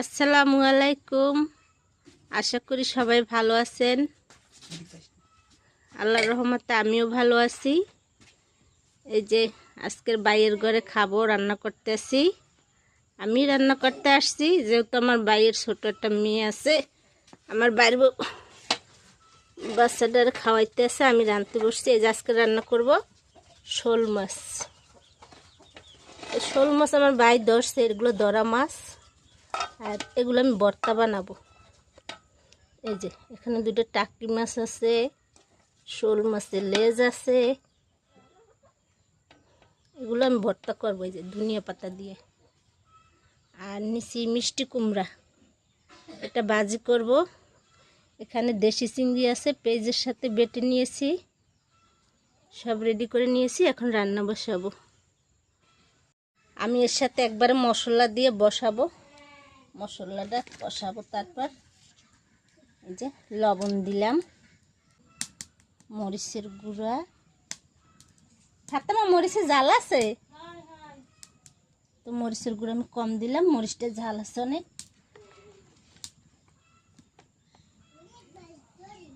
আসসালামু আলাইকুম। আশা করি সবাই ভালো আছেন। আল্লাহ রহমতে আমিও ভালো আছি। এই যে আজকের বাইয়ের ঘরে খাব, রান্না করতে আসি আমি রান্না করতে আসছি, যেহেতু আমার বাইয়ের ছোট একটা মেয়ে আছে। আমার বাইরের বউ বাচ্চাটার খাওয়াইতে আছে আমি রাঁধতে বসছি। এই যে আজকে রান্না করব শোল মাছ। শোল মাছ আমার বাই ধরছে, এগুলো ধরা মাছ। আর এগুলো আমি ভর্তা বানাবো। এই যে, এখানে দুটো টাকি মাছ আছে, শোল মাছের লেজ আছে। এগুলো আমি ভর্তা করব, এই যে ধনিয়া পাতা দিয়ে। আর নিচি মিষ্টি কুমড়া। এটা বাজি করব। এখানে দেশি চিংড়ি আছে, পেঁয়াজের সাথে বেটে নিয়েছি। সব রেডি করে নিয়েছি, এখন রান্না বসাবো। আমি এর সাথে একবারে মশলা দিয়ে বসাবো। মশলাটা কষাবো তারপর। এই যে লবণ দিলাম, মরিচের গুঁড়া। ফাতেমা মরিচের জাল আছে? তো মরিচের গুঁড়া আমি কম দিলাম, মরিচটা ঝাল আছে অনেক।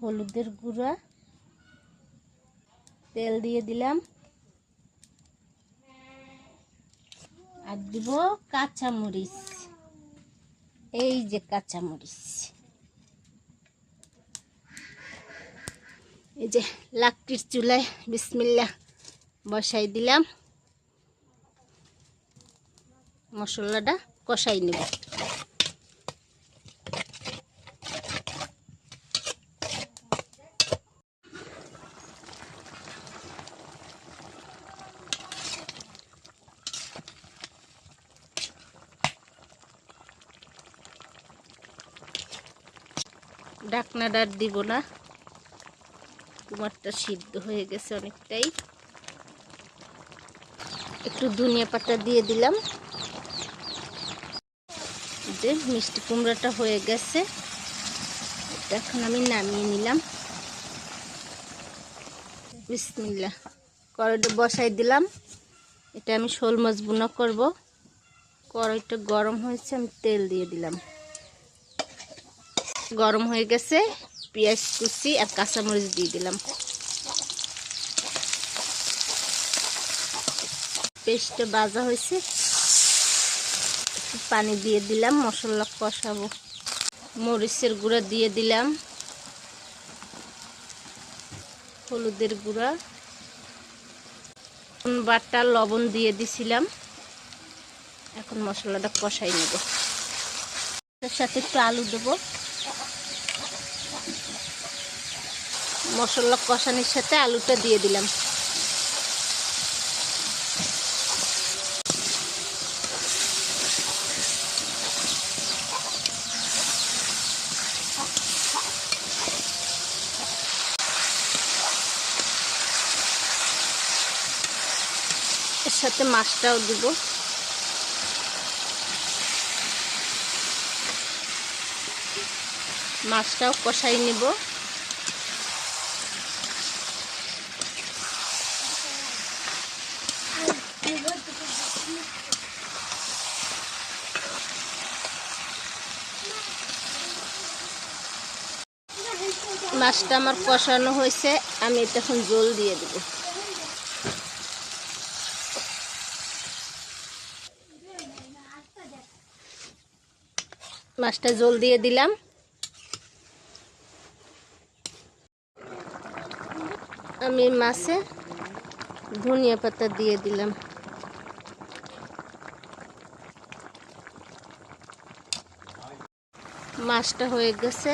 হলুদের গুঁড়া, তেল দিয়ে দিলাম। আর দিব কাঁচা মরিচ এই যে কাঁচামরিচ। এই যে লাকটির চুলায় বিসমিল্লা বসাই দিলাম। মশলাটা কষাই নেব। ডাকনাটা আর দিব না। কুমারটা সিদ্ধ হয়ে গেছে অনেকটাই। একটু ধনিয়া পাতা দিয়ে দিলাম। যে মিষ্টি কুমড়াটা হয়ে গেছে। এটা এখন আমি নামিয়ে নিলাম। বিসমিল্লা কড়াইটা বসাই দিলাম। এটা আমি শোল মাছ বুনা করব। কড়াইটা গরম হয়েছে, আমি তেল দিয়ে দিলাম। গরম হয়ে গেছে, পেঁয়াজ কুচি আর কাঁচামরিচ দিয়ে দিলাম। পেস্টটা বাজা হয়েছে। পানি দিয়ে দিলাম, মশলা কষাবো। মরিচের গুঁড়া দিয়ে দিলাম। হলুদের গুঁড়া। বাটা, লবণ দিয়ে দিছিলাম। এখন মশলাটা কষাই নেব। তার সাথে একটু আলু দেবো। মশলা কষানির সাথে আলুটা দিয়ে দিলাম। এর সাথে মাছটাও দিব। মাছটাও কষাই নিব। মাছটা আমার কষানো হয়েছে, আমি এটা এখন জল দিয়ে দেব। মাছটা জল দিয়ে দিলাম। আমি মাছে ধনিয়া পাতা দিয়ে দিলাম। মাছটা হয়ে গেছে।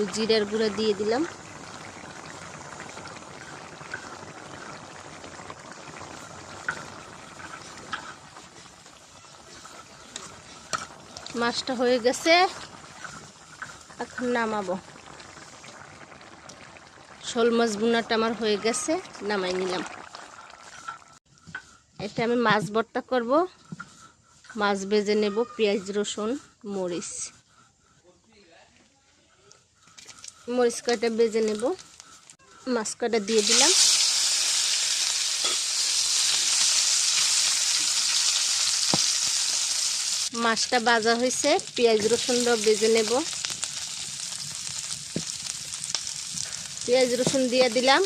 একটু জিরার গুঁড়া দিয়ে দিলাম। মাছটা হয়ে গেছে। এখন নামাবো। শোল মাছ বুনাটা আমার হয়ে গেছে, নামাই নিলাম। এটা আমি মাছ ভর্তা করব। মাছ ভেজে নেব পেঁয়াজ, রসুন, মরিচ। মরিচ কয়টা বেজে নেব। মাছ কয়টা দিয়ে দিলাম। মাছটা ভাজা হয়েছে, পেঁয়াজ রসুনটাও বেজে নেব। পেঁয়াজ রসুন দিয়ে দিলাম।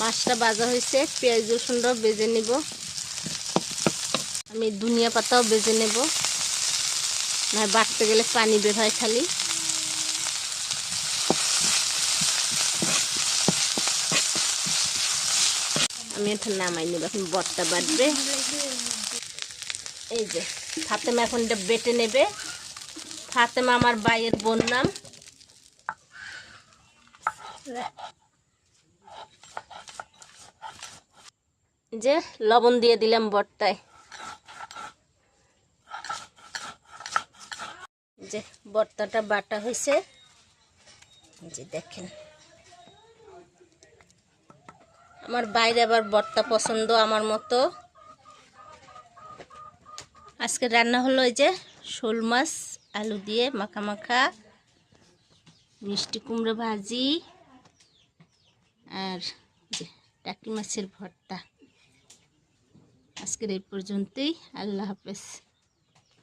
মাছটা ভাজা হয়েছে, পেঁয়াজ রসুনটাও বেজে নেব। আমি ধনিয়া পাতাও বেজে নেব। না বাটতে গেলে পানি বের হয় খালি। আমি এটা নামাই নেব, এখন বটটা বাটবে এই যে, ফাতেমা এখন এটা বেটে নেবে। ফাতেমা আমার বাইয়ের বোন নাম। যে, লবণ দিয়ে দিলাম বটটায় যে বর্তাটা বাটা হয়েছে। যে দেখেন। আমার বাইরে আবার বর্তা পছন্দ আমার মতো। আজকে রান্না হলো এই যে শোল মাছ, আলু দিয়ে মাখা মাখা, মিষ্টি কুমড়ো ভাজি, আর টাকি মাছের ভর্তা। আজকের এই পর্যন্তই, আল্লাহ হাফেজ।